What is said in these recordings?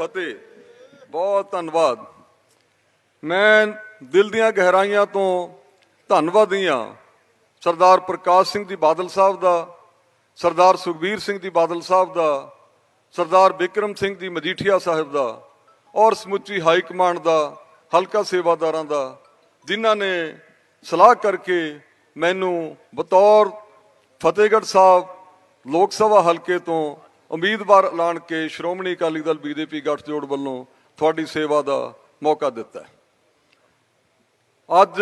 ਫਤਿਹ। ਬਹੁਤ ਧੰਨਵਾਦ। ਮੈਂ ਦਿਲ ਦੀਆਂ ਗਹਿਰਾਈਆਂ ਤੋਂ ਧੰਨਵਾਦੀ ਹਾਂ ਸਰਦਾਰ ਪ੍ਰਕਾਸ਼ ਸਿੰਘ ਜੀ ਬਾਦਲ ਸਾਹਿਬ ਦਾ, ਸਰਦਾਰ ਸੁਖਬੀਰ ਸਿੰਘ ਜੀ ਬਾਦਲ ਸਾਹਿਬ ਦਾ, ਸਰਦਾਰ ਬਿਕਰਮ ਸਿੰਘ ਜੀ ਮਜੀਠੀਆ ਸਾਹਿਬ ਦਾ ਔਰ ਸਮੁੱਚੀ ਹਾਈ ਕਮਾਂਡ ਦਾ, ਹਲਕਾ ਸੇਵਾਦਾਰਾਂ ਦਾ, ਜਿਨ੍ਹਾਂ ਨੇ ਸਲਾਹ ਕਰਕੇ ਮੈਨੂੰ ਬਤੌਰ ਫਤਿਹਗੜ੍ਹ ਸਾਹਿਬ ਲੋਕ ਸਭਾ ਹਲਕੇ ਤੋਂ ਉਮੀਦਵਾਰ ਐਲਾਨ ਕੇ ਸ਼੍ਰੋਮਣੀ ਅਕਾਲੀ ਦਲ ਬੀਜੇਪੀ ਗੱਠਜੋੜ ਵੱਲੋਂ ਤੁਹਾਡੀ ਸੇਵਾ ਦਾ ਮੌਕਾ ਦਿੱਤਾ ਅੱਜ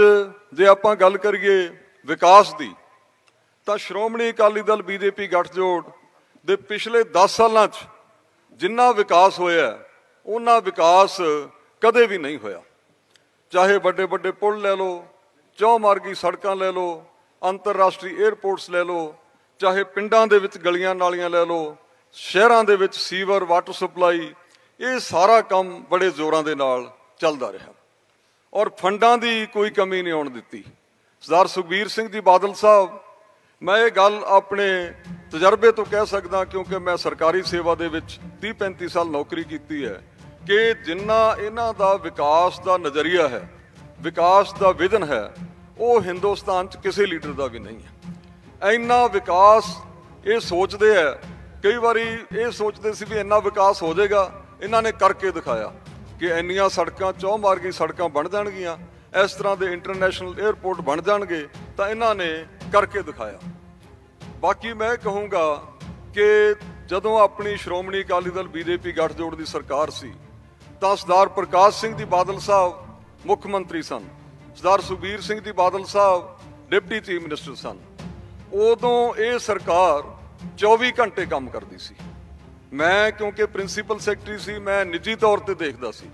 ਜੇ ਆਪਾਂ ਗੱਲ ਕਰੀਏ ਵਿਕਾਸ ਦੀ, ਤਾਂ ਸ਼੍ਰੋਮਣੀ ਅਕਾਲੀ ਦਲ ਬੀਜੇਪੀ ਗੱਠਜੋੜ ਦੇ ਪਿਛਲੇ 10 ਸਾਲਾਂ 'ਚ ਜਿੰਨਾ ਵਿਕਾਸ ਹੋਇਆ ਉਹਨਾਂ ਵਿਕਾਸ ਕਦੇ ਵੀ ਨਹੀਂ ਹੋਇਆ। ਚਾਹੇ ਵੱਡੇ ਵੱਡੇ ਪੁਲ ਲੈ ਲਓ, ਚੌਮਾਰਗੀ ਸੜਕਾਂ ਲੈ ਲਓ, ਅੰਤਰਰਾਸ਼ਟਰੀ 에ਅਰਪੋਰਟਸ ਲੈ ਲਓ, ਚਾਹੇ ਪਿੰਡਾਂ ਦੇ ਵਿੱਚ ਗਲੀਆਂ ਨਾਲੀਆਂ ਲੈ ਲਓ ਸ਼ਹਿਰਾਂ ਦੇ ਵਿੱਚ ਸੀਵਰ, ਵਾਟਰ ਸਪਲਾਈ, ਇਹ ਸਾਰਾ ਕੰਮ ਬੜੇ ਜ਼ੋਰਾਂ ਦੇ ਨਾਲ ਚੱਲਦਾ ਰਿਹਾ। ਔਰ ਫੰਡਾਂ ਦੀ ਕੋਈ ਕਮੀ ਨਹੀਂ ਆਉਣ ਦਿੱਤੀ। ਸਰਦਾਰ ਸੁਖਬੀਰ ਸਿੰਘ ਜੀ ਬਾਦਲ ਸਾਹਿਬ, ਮੈਂ ਇਹ ਗੱਲ ਆਪਣੇ ਤਜਰਬੇ ਤੋਂ ਕਹਿ ਸਕਦਾ ਕਿਉਂਕਿ ਮੈਂ ਸਰਕਾਰੀ ਸੇਵਾ ਦੇ ਵਿੱਚ 30 35 ਸਾਲ ਨੌਕਰੀ ਕੀਤੀ ਹੈ ਕਿ ਜਿੰਨਾ ਇਹਨਾਂ ਦਾ ਵਿਕਾਸ ਦਾ ਨਜ਼ਰੀਆ ਹੈ, ਵਿਕਾਸ ਦਾ ਵਿਜ਼ਨ ਹੈ, ਉਹ ਹਿੰਦੁਸਤਾਨ 'ਚ ਕਿਸੇ ਲੀਡਰ ਦਾ ਵੀ ਨਹੀਂ ਹੈ। ਇੰਨਾ ਵਿਕਾਸ ਇਹ ਸੋਚਦੇ ਆ ਕਈ ਵਾਰੀ ਇਹ ਸੋਚਦੇ ਸੀ ਵੀ ਇੰਨਾ ਵਿਕਾਸ ਹੋ ਜਾਏਗਾ, ਇਹਨਾਂ ਨੇ ਕਰਕੇ ਦਿਖਾਇਆ ਕਿ ਇੰਨੀਆਂ ਸੜਕਾਂ ਚੌਮਾਰਗੀ ਸੜਕਾਂ ਬਣ ਜਾਣਗੀਆਂ, ਇਸ ਤਰ੍ਹਾਂ ਦੇ ਇੰਟਰਨੈਸ਼ਨਲ 에ਅਰਪੋਰਟ ਬਣ ਜਾਣਗੇ, ਤਾਂ ਇਹਨਾਂ ਨੇ ਕਰਕੇ ਦਿਖਾਇਆ। ਬਾਕੀ ਮੈਂ ਕਹੂੰਗਾ ਕਿ ਜਦੋਂ ਆਪਣੀ ਸ਼੍ਰੋਮਣੀ ਅਕਾਲੀ ਦਲ ਬੀਜੇਪੀ ਗੱਠਜੋੜ ਦੀ ਸਰਕਾਰ ਸੀ, ਤਾਂ ਸਰਦਾਰ ਪ੍ਰਕਾਸ਼ ਸਿੰਘ ਜੀ ਬਾਦਲ ਸਾਹਿਬ ਮੁੱਖ ਮੰਤਰੀ ਸਨ, Sardar Sukhbir Singh ji Badal Sahib deputy chief minister ਸਨ। ਉਦੋਂ ਇਹ ਸਰਕਾਰ 24 ਘੰਟੇ ਕੰਮ ਕਰਦੀ ਸੀ। ਮੈਂ ਕਿਉਂਕਿ ਪ੍ਰਿੰਸੀਪਲ ਸੈਕਟਰੀ ਸੀ ਮੈਂ ਨਿੱਜੀ ਤੌਰ ਤੇ ਦੇਖਦਾ ਸੀ।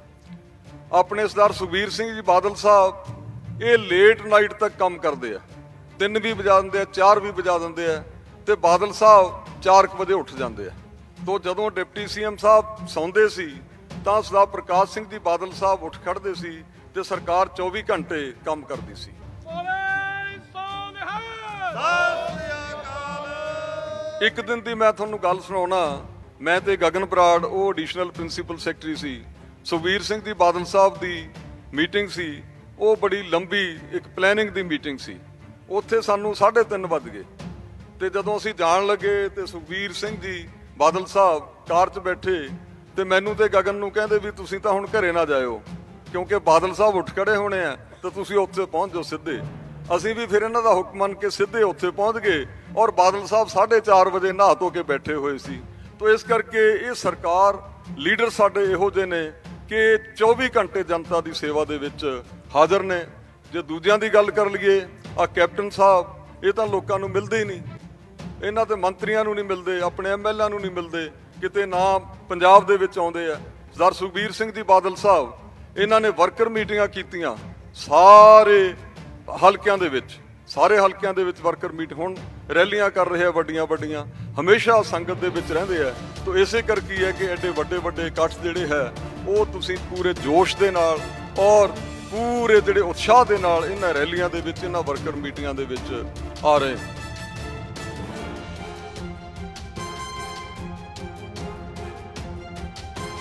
ਆਪਣੇ ਸਰਦਾਰ ਸੁਖਬੀਰ ਸਿੰਘ ਜੀ ਬਾਦਲ ਸਾਹਿਬ ਇਹ ਲੇਟ ਨਾਈਟ ਤੱਕ ਕੰਮ ਕਰਦੇ ਆ। ਤਿੰਨ ਵੀ ਵਜਾ ਦਿੰਦੇ ਆ ਚਾਰ ਵੀ ਵਜਾ ਦਿੰਦੇ ਆ ਤੇ ਬਾਦਲ ਸਾਹਿਬ 4 ਵਜੇ ਉੱਠ ਜਾਂਦੇ ਆ। ਤੋਂ ਜਦੋਂ ਡਿਪਟੀ ਸੀਐਮ ਸਾਹਿਬ ਸੌਂਦੇ ਸੀ ਤਾਂ ਸਰਦਾਰ ਪ੍ਰਕਾਸ਼ ਸਿੰਘ ਜੀ ਬਾਦਲ ਸਾਹਿਬ ਉੱਠ ਖੜਦੇ ਸੀ ਤੇ ਸਰਕਾਰ 24 ਘੰਟੇ ਕੰਮ ਕਰਦੀ ਸੀ। ਬੋਲੇ ਸੋ ਨਿਹਾਲ ਇੱਕ ਦਿਨ ਦੀ ਮੈਂ ਤੁਹਾਨੂੰ ਗੱਲ ਸੁਣਾਉਣਾ, ਮੈਂ ਤੇ ਗਗਨ ਬਰਾੜ, ਉਹ ਐਡੀਸ਼ਨਲ ਪ੍ਰਿੰਸੀਪਲ ਸੈਕਟਰੀ ਸੀ। ਸੁਖਬੀਰ ਸਿੰਘ ਦੀ ਬਾਦਲ ਸਾਹਿਬ ਦੀ ਮੀਟਿੰਗ ਸੀ। ਉਹ ਬੜੀ ਲੰਬੀ ਇੱਕ ਪਲੈਨਿੰਗ ਦੀ ਮੀਟਿੰਗ ਸੀ। ਉੱਥੇ ਸਾਨੂੰ 3:30 ਵੱਜ ਗਏ। ਤੇ ਜਦੋਂ ਅਸੀਂ ਜਾਣ ਲੱਗੇ ਤੇ ਸੁਖਬੀਰ ਸਿੰਘ ਜੀ ਬਾਦਲ ਸਾਹਿਬ ਕਾਰ 'ਚ ਬੈਠੇ ਤੇ ਮੈਨੂੰ ਤੇ ਗਗਨ ਨੂੰ ਕਹਿੰਦੇ ਵੀ ਤੁਸੀਂ ਤਾਂ ਹੁਣ ਘਰੇ ਨਾ ਜਾਇਓ, ਕਿਉਂਕਿ ਬਾਦਲ ਸਾਹਿਬ ਉੱਠ ਖੜੇ ਹੋਣੇ ਆ ਤਾਂ ਤੁਸੀਂ ਉੱਥੇ ਪਹੁੰਚ ਜਾਓ ਸਿੱਧੇ। ਅਸੀਂ ਵੀ ਫਿਰ ਇਹਨਾਂ ਦਾ ਹੁਕਮ ਮੰਨ ਕੇ ਸਿੱਧੇ ਉੱਥੇ ਪਹੁੰਚ ਗਏ ਔਰ ਬਾਦਲ ਸਾਹਿਬ 4:30 ਵਜੇ ਨਹਾ ਧੋ ਕੇ ਬੈਠੇ ਹੋਏ ਸੀ। ਤੋਂ ਇਸ ਕਰਕੇ ਇਹ ਸਰਕਾਰ, ਲੀਡਰ ਸਾਡੇ ਇਹੋ ਜਿਹੇ ਨੇ ਕਿ 24 ਘੰਟੇ ਜਨਤਾ ਦੀ ਸੇਵਾ ਦੇ ਵਿੱਚ ਹਾਜ਼ਰ ਨੇ। ਜੇ ਦੂਜਿਆਂ ਦੀ ਗੱਲ ਕਰ ਲਈਏ ਆ ਕੈਪਟਨ ਸਾਹਿਬ, ਇਹ ਤਾਂ ਲੋਕਾਂ ਨੂੰ ਮਿਲਦੇ ਹੀ ਨਹੀਂ। ਇਹਨਾਂ ਤੇ ਮੰਤਰੀਆਂ ਨੂੰ ਨਹੀਂ ਮਿਲਦੇ, ਆਪਣੇ ਐਮਐਲਏ ਨੂੰ ਨਹੀਂ ਮਿਲਦੇ। ਕਿਤੇ ਨਾ ਪੰਜਾਬ ਦੇ ਵਿੱਚ ਆਉਂਦੇ ਆ। ਸਰਦਾਰ ਸੁਖਬੀਰ ਸਿੰਘ ਜੀ ਬਾਦਲ ਸਾਹਿਬ, ਇਹਨਾਂ ਨੇ ਵਰਕਰ ਮੀਟਿੰਗਾਂ ਕੀਤੀਆਂ। ਸਾਰੇ ਹਲਕਿਆਂ ਦੇ ਵਿੱਚ, ਸਾਰੇ ਹਲਕਿਆਂ ਦੇ ਵਿੱਚ ਵਰਕਰ ਮੀਟ ਹੋਣ, ਰੈਲੀਆਂ ਕਰ ਰਹੇ ਆ ਵੱਡੀਆਂ ਵੱਡੀਆਂ, ਹਮੇਸ਼ਾ ਸੰਗਤ ਦੇ ਵਿੱਚ ਰਹਿੰਦੇ ਆ। ਤੋਂ ਇਸੇ ਕਰਕੇ ਹੈ ਕਿ ਐਡੇ ਵੱਡੇ ਵੱਡੇ ਇਕੱਠ ਜਿਹੜੇ ਹੈ, ਉਹ ਤੁਸੀਂ ਪੂਰੇ ਜੋਸ਼ ਦੇ ਨਾਲ ਔਰ ਪੂਰੇ ਜਿਹੜੇ ਉਤਸ਼ਾਹ ਦੇ ਨਾਲ ਇਹਨਾਂ ਰੈਲੀਆਂ ਦੇ ਵਿੱਚ, ਇਹਨਾਂ ਵਰਕਰ ਮੀਟਿੰਗਾਂ ਦੇ ਵਿੱਚ ਆ ਰਹੇ